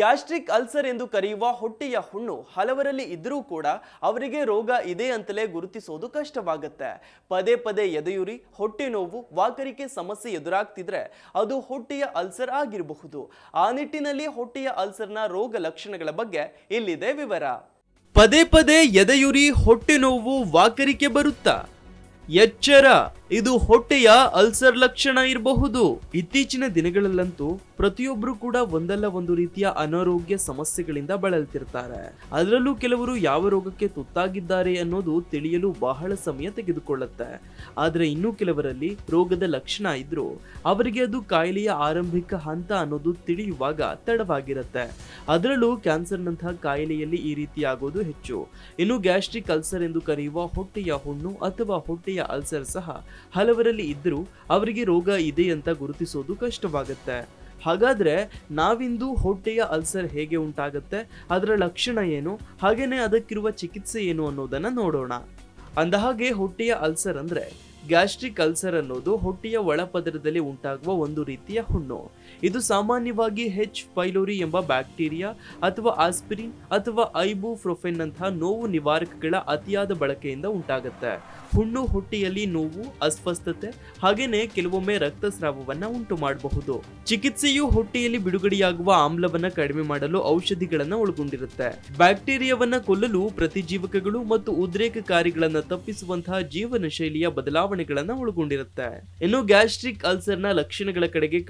Gastric ulcer ಎಂದು ಕರೆಯುವ ಹೊಟ್ಟೆಯ ಹುಣ್ಣು ಹಲವರಲ್ಲಿ ಇದ್ದರೂ ಕೂಡ ಅವರಿಗೆ ರೋಗ ಇದೆ ಅಂತಲೇ ಗುರುತಿಸೋದು ಕಷ್ಟವಾಗುತ್ತೆ. ಪದೇ ಪದೇ ಎದೆಯುರಿ, ಹೊಟ್ಟೆ ನೋವು, ವಾಕರಿಕೆ ಸಮಸ್ಯೆ ಎದುರಾಗ್ತಿದ್ರೆ ಅದು ಹೊಟ್ಟೆಯ ಅಲ್ಸರ್ ಆಗಿರಬಹುದು. ಆ ನಿಟ್ಟಿನಲ್ಲಿ ಹೊಟ್ಟೆಯ ಅಲ್ಸರ್ನ ರೋಗ ಲಕ್ಷಣಗಳ ಬಗ್ಗೆ ಇಲ್ಲಿದೆ ವಿವರ. ಪದೇ ಪದೇ ಎದೆಯುರಿ, ಹೊಟ್ಟೆ ನೋವು, ವಾಕರಿಕೆ ಬರುತ್ತಾ? ಎಚ್ಚರ. ಇದು ಹೊಟ್ಟೆಯ ಅಲ್ಸರ್ ಲಕ್ಷಣ ಇರಬಹುದು. ಇತ್ತೀಚಿನ ದಿನಗಳಲ್ಲಂತೂ ಪ್ರತಿಯೊಬ್ಬರು ಕೂಡ ಒಂದಲ್ಲ ಒಂದು ರೀತಿಯ ಅನಾರೋಗ್ಯ ಸಮಸ್ಯೆಗಳಿಂದ ಬಳಲ್ತಿರ್ತಾರೆ. ಅದರಲ್ಲೂ ಕೆಲವರು ಯಾವ ರೋಗಕ್ಕೆ ತುತ್ತಾಗಿದ್ದಾರೆ ಅನ್ನೋದು ತಿಳಿಯಲು ಬಹಳ ಸಮಯ ತೆಗೆದುಕೊಳ್ಳುತ್ತೆ. ಆದರೆ ಇನ್ನೂ ಕೆಲವರಲ್ಲಿ ರೋಗದ ಲಕ್ಷಣ ಇದ್ರೂ ಅವರಿಗೆ ಅದು ಕಾಯಿಲೆಯ ಆರಂಭಿಕ ಹಂತ ಅನ್ನೋದು ತಿಳಿಯುವಾಗ ತಡವಾಗಿರುತ್ತೆ. ಅದರಲ್ಲೂ ಕ್ಯಾನ್ಸರ್ನಂತಹ ಕಾಯಿಲೆಯಲ್ಲಿ ಈ ರೀತಿ ಆಗೋದು ಹೆಚ್ಚು. ಇನ್ನು ಗ್ಯಾಸ್ಟ್ರಿಕ್ ಅಲ್ಸರ್ ಎಂದು ಕರೆಯುವ ಹೊಟ್ಟೆಯ ಹುಣ್ಣು ಅಥವಾ ಹೊಟ್ಟೆಯ ಅಲ್ಸರ್ ಸಹ ಹಲವರಲ್ಲಿ ಇದ್ದರೂ ಅವರಿಗೆ ರೋಗ ಇದೆ ಅಂತ ಗುರುತಿಸೋದು ಕಷ್ಟವಾಗುತ್ತೆ. ಹಾಗಾದ್ರೆ ನಾವಿಂದು ಹೊಟ್ಟೆಯ ಅಲ್ಸರ್ ಹೇಗೆ ಉಂಟಾಗುತ್ತೆ? ಅದರ ಲಕ್ಷಣ ಏನು? ಹಾಗೇನೆ ಅದಕ್ಕಿರುವ ಚಿಕಿತ್ಸೆ ಏನು ಅನ್ನೋದನ್ನ ನೋಡೋಣ. ಅಂದಹಾಗೆ ಹೊಟ್ಟೆಯ ಅಲ್ಸರ್ ಅಂದ್ರೆ ಗ್ಯಾಸ್ಟ್ರಿಕ್ ಅಲ್ಸರ್ ಅನ್ನೋದು ಹೊಟ್ಟೆಯ ಒಳಪದರದಲ್ಲಿ ಉಂಟಾಗುವ ಒಂದು ರೀತಿಯ ಹುಣ್ಣು. ಇದು ಸಾಮಾನ್ಯವಾಗಿ ಹೆಚ್ ಪೈಲೋರಿ ಎಂಬ ಬ್ಯಾಕ್ಟೀರಿಯಾ ಅಥವಾ ಆಸ್ಪಿರಿನ್ ಅಥವಾ ಐಬುಪ್ರೊಫೆನ್ ನಂತಹ ನೋವು ನಿವಾರಕಗಳ ಅತಿಯಾದ ಬಳಕೆಯಿಂದ ಉಂಟಾಗುತ್ತೆ. ಹುಣ್ಣು ಹೊಟ್ಟೆಯಲ್ಲಿ ನೋವು, ಅಸ್ವಸ್ಥತೆ, ಹಾಗೇನೆ ಕೆಲವೊಮ್ಮೆ ರಕ್ತಸ್ರಾವವನ್ನ ಉಂಟು ಮಾಡಬಹುದು. ಚಿಕಿತ್ಸೆಯು ಹೊಟ್ಟೆಯಲ್ಲಿ ಬಿಡುಗಡೆಯಾಗುವ ಆಮ್ಲವನ್ನ ಕಡಿಮೆ ಮಾಡಲು ಔಷಧಿಗಳನ್ನ ಒಳಗೊಂಡಿರುತ್ತೆ. ಬ್ಯಾಕ್ಟೀರಿಯಾವನ್ನ ಕೊಲ್ಲಲು ಪ್ರತಿಜೀವಕಗಳು ಮತ್ತು ಉದ್ರೇಕಕಾರಿಗಳನ್ನು ತಪ್ಪಿಸುವಂತಹ ಜೀವನ ಶೈಲಿಯ ಬದಲಾವಣೆಗಳನ್ನ ಒಳಗೊಂಡಿರುತ್ತೆ. ಇನ್ನು ಗ್ಯಾಸ್ಟ್ರಿಕ್ ಅಲ್ಸರ್ನ ಲಕ್ಷಣಗಳ ಕಡೆಗೆ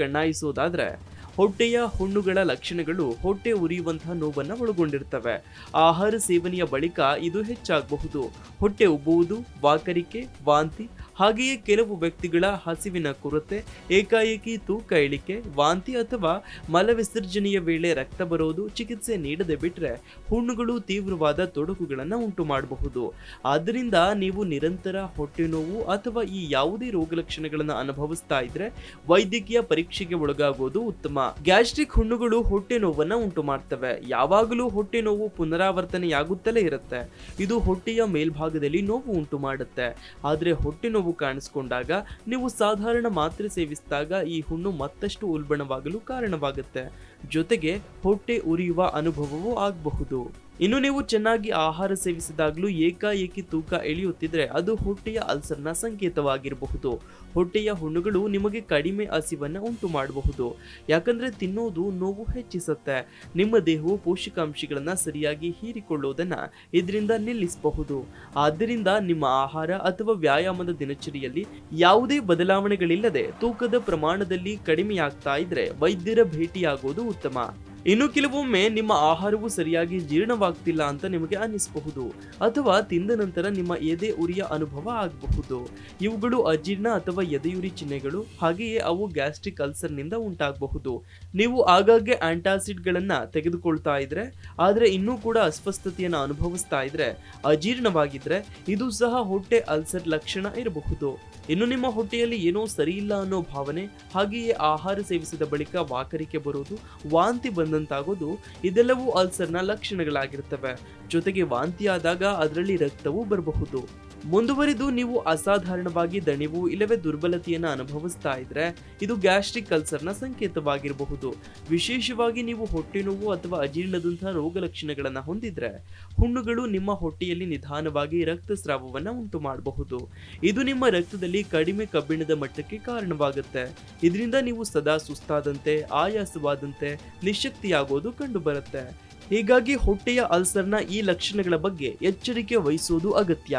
ಕಣ್ಣಾಯಿಸೋದಾದ್ರೆ ಹೊಟ್ಟೆಯ ಹುಣ್ಣುಗಳ ಲಕ್ಷಣಗಳು ಹೊಟ್ಟೆ ಉರಿಯುವಂತಹ ನೋವನ್ನು ಒಳಗೊಂಡಿರ್ತವೆ. ಆಹಾರ ಸೇವನೆಯ ಬಳಿಕ ಇದು ಹೆಚ್ಚಾಗಬಹುದು. ಹೊಟ್ಟೆ ಉಬ್ಬುವುದು, ವಾಕರಿಕೆ, ವಾಂತಿ ಹಾಗೆಯೇ ಕೆಲವು ವ್ಯಕ್ತಿಗಳ ಹಸಿವಿನ ಕೊರತೆ, ಏಕಾಏಕಿ ತೂಕ ಇಳಿಕೆ, ವಾಂತಿ ಅಥವಾ ಮಲವಿಸರ್ಜನೆಯ ವೇಳೆ ರಕ್ತ ಬರೋದು ಚಿಕಿತ್ಸೆ ನೀಡದೆ ಬಿಟ್ಟರೆ ಹುಣ್ಣುಗಳು ತೀವ್ರವಾದ ತೊಡಕುಗಳನ್ನು ಉಂಟು ಮಾಡಬಹುದು. ಆದ್ದರಿಂದ ನೀವು ನಿರಂತರ ಹೊಟ್ಟೆ ನೋವು ಅಥವಾ ಈ ಯಾವುದೇ ರೋಗ ಲಕ್ಷಣಗಳನ್ನು ಅನುಭವಿಸ್ತಾ ಇದ್ರೆ ವೈದ್ಯಕೀಯ ಪರೀಕ್ಷೆಗೆ ಒಳಗಾಗೋದು ಉತ್ತಮ. ಗ್ಯಾಸ್ಟ್ರಿಕ್ ಹುಣ್ಣುಗಳು ಹೊಟ್ಟೆ ನೋವನ್ನು ಉಂಟು ಮಾಡ್ತವೆ. ಯಾವಾಗಲೂ ಹೊಟ್ಟೆ ನೋವು ಪುನರಾವರ್ತನೆಯಾಗುತ್ತಲೇ ಇರುತ್ತೆ. ಇದು ಹೊಟ್ಟೆಯ ಮೇಲ್ಭಾಗದಲ್ಲಿ ನೋವು ಉಂಟು ಮಾಡುತ್ತೆ. ಆದರೆ ಹೊಟ್ಟೆ ನೋವು ಕಾಣಿಸ್ಕೊಂಡಾಗ ನೀವು ಸಾಧಾರಣ ಮಾತ್ರೆ ಸೇವಿಸಿದಾಗ ಈ ಹುಣ್ಣು ಮತ್ತಷ್ಟು ಉಲ್ಬಣವಾಗಲು ಕಾರಣವಾಗುತ್ತೆ. ಜೊತೆಗೆ ಹೊಟ್ಟೆ ಉರಿಯುವ ಅನುಭವವೂ ಆಗಬಹುದು. ಇನ್ನು ನೀವು ಚೆನ್ನಾಗಿ ಆಹಾರ ಸೇವಿಸಿದಾಗಲೂ ಏಕಾಏಕಿ ತೂಕ ಇಳಿಯುತ್ತಿದ್ರೆ ಅದು ಹೊಟ್ಟೆಯ ಅಲ್ಸರ್ನ ಸಂಕೇತವಾಗಿರಬಹುದು. ಹೊಟ್ಟೆಯ ಹುಣ್ಣುಗಳು ನಿಮಗೆ ಕಡಿಮೆ ಹಸಿವನ್ನ ಉಂಟು ಮಾಡಬಹುದು ಯಾಕಂದ್ರೆ ತಿನ್ನೋದು ನೋವು ಹೆಚ್ಚಿಸುತ್ತೆ. ನಿಮ್ಮ ದೇಹವು ಪೋಷಕಾಂಶಗಳನ್ನ ಸರಿಯಾಗಿ ಹೀರಿಕೊಳ್ಳುವುದನ್ನ ಇದರಿಂದ ನಿಲ್ಲಿಸಬಹುದು. ಆದ್ದರಿಂದ ನಿಮ್ಮ ಆಹಾರ ಅಥವಾ ವ್ಯಾಯಾಮದ ದಿನಚರಿಯಲ್ಲಿ ಯಾವುದೇ ಬದಲಾವಣೆಗಳಿಲ್ಲದೆ ತೂಕದ ಪ್ರಮಾಣದಲ್ಲಿ ಕಡಿಮೆಯಾಗ್ತಾ ಇದ್ರೆ ವೈದ್ಯರ ಭೇಟಿಯಾಗೋದು ಉತ್ತಮ. ಇನ್ನು ಕೆಲವೊಮ್ಮೆ ನಿಮ್ಮ ಆಹಾರವು ಸರಿಯಾಗಿ ಜೀರ್ಣವಾಗ್ತಿಲ್ಲ ಅಂತ ನಿಮಗೆ ಅನ್ನಿಸಬಹುದು ಅಥವಾ ತಿಂದ ನಂತರ ನಿಮ್ಮ ಎದೆ ಉರಿಯ ಅನುಭವ ಆಗಬಹುದು. ಇವುಗಳು ಅಜೀರ್ಣ ಅಥವಾ ಎದೆಯುರಿ ಚಿಹ್ನೆಗಳು, ಹಾಗೆಯೇ ಅವು ಗ್ಯಾಸ್ಟ್ರಿಕ್ ಅಲ್ಸರ್ನಿಂದ ಉಂಟಾಗಬಹುದು. ನೀವು ಆಗಾಗ್ಗೆ ಆಂಟಾಸಿಡ್ಗಳನ್ನ ತೆಗೆದುಕೊಳ್ತಾ ಇದ್ರೆ, ಆದ್ರೆ ಇನ್ನೂ ಕೂಡ ಅಸ್ವಸ್ಥತೆಯನ್ನು ಅನುಭವಿಸ್ತಾ ಇದ್ರೆ, ಅಜೀರ್ಣವಾಗಿದ್ರೆ, ಇದು ಸಹ ಹೊಟ್ಟೆ ಅಲ್ಸರ್ ಲಕ್ಷಣ ಇರಬಹುದು. ಇನ್ನು ನಿಮ್ಮ ಹೊಟ್ಟೆಯಲ್ಲಿ ಏನೋ ಸರಿಯಿಲ್ಲ ಅನ್ನೋ ಭಾವನೆ, ಹಾಗೆಯೇ ಆಹಾರ ಸೇವಿಸಿದ ಬಳಿಕ ವಾಕರಿಕೆ ಬರೋದು, ವಾಂತಿ ಬಂದಂತಾಗೋದು ಇದೆಲ್ಲವೂ ಅಲ್ಸರ್ನ ಲಕ್ಷಣಗಳಾಗಿರ್ತವೆ. ಜೊತೆಗೆ ವಾಂತಿ ಆದಾಗ ಅದರಲ್ಲಿ ರಕ್ತವೂ ಬರಬಹುದು. ಮುಂದುವರಿದು ನೀವು ಅಸಾಧಾರಣವಾಗಿ ದಣಿವು ಇಲ್ಲವೇ ದುರ್ಬಲತೆಯನ್ನು ಅನುಭವಿಸ್ತಾ ಇದ್ರೆ ಇದು ಗ್ಯಾಸ್ಟ್ರಿಕ್ ಅಲ್ಸರ್ನ ಸಂಕೇತವಾಗಿರಬಹುದು. ವಿಶೇಷವಾಗಿ ನೀವು ಹೊಟ್ಟೆ ನೋವು ಅಥವಾ ಅಜೀರ್ಣದಂತಹ ರೋಗ ಲಕ್ಷಣಗಳನ್ನು ಹೊಂದಿದ್ರೆ ಹುಣ್ಣುಗಳು ನಿಮ್ಮ ಹೊಟ್ಟೆಯಲ್ಲಿ ನಿಧಾನವಾಗಿ ರಕ್ತಸ್ರಾವವನ್ನು ಉಂಟು ಮಾಡಬಹುದು ಇದು ನಿಮ್ಮ ರಕ್ತದಲ್ಲಿ ಕಡಿಮೆ ಕಬ್ಬಿಣದ ಮಟ್ಟಕ್ಕೆ ಕಾರಣವಾಗುತ್ತೆ. ಇದರಿಂದ ನೀವು ಸದಾ ಸುಸ್ತಾದಂತೆ, ಆಯಾಸವಾದಂತೆ ನಿಶಕ್ತಿಯಾಗೋದು ಕಂಡುಬರುತ್ತೆ. ಹೀಗಾಗಿ ಹೊಟ್ಟೆಯ ಅಲ್ಸರ್ನ ಈ ಲಕ್ಷಣಗಳ ಬಗ್ಗೆ ಎಚ್ಚರಿಕೆ ವಹಿಸುವುದು ಅಗತ್ಯ.